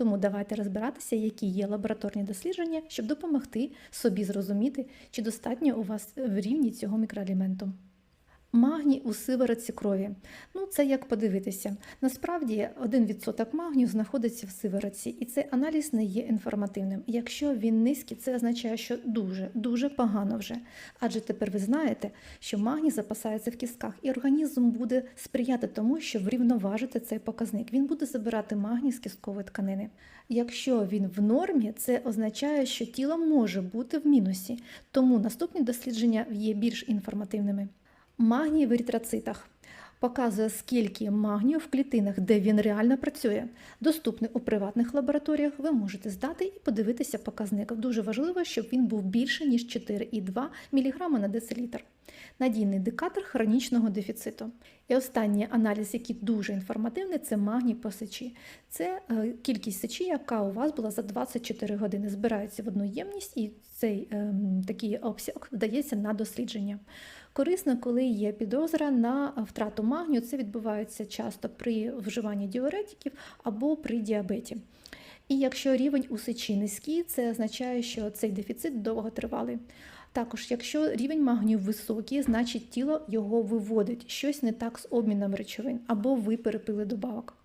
Тому давайте розбиратися, які є лабораторні дослідження, щоб допомогти собі зрозуміти, чи достатньо у вас в рівні цього мікроелементу. Магній у сиворотці крові. Ну, це як подивитися. Насправді, 1% магнію знаходиться в сиворотці, і цей аналіз не є інформативним. Якщо він низький, це означає, що дуже, дуже погано вже. Адже тепер ви знаєте, що магній запасається в кістках, і організм буде сприяти тому, щоб врівноважити цей показник. Він буде забирати магній з кісткової тканини. Якщо він в нормі, це означає, що тіло може бути в мінусі, тому наступні дослідження є більш інформативними. Магній в еритроцитах показує, скільки магнію в клітинах, де він реально працює. Доступний у приватних лабораторіях. Ви можете здати і подивитися показник. Дуже важливо, щоб він був більше ніж 4,2 мг на децилітр. Надійний індикатор хронічного дефіциту. І останній аналіз, який дуже інформативний, це магній по сечі. Це е, кількість сечі, яка у вас була за 24 години. Збирається в одну ємність, і цей е, такий обсяг вдається на дослідження. Корисно, коли є підозра на втрату магнію, це відбувається часто при вживанні діуретиків або при діабеті. І якщо рівень у сечі низький, це означає, що цей дефіцит довготривалий. Також, якщо рівень магнію високий, значить тіло його виводить, щось не так з обміном речовин, або ви перепили добавок.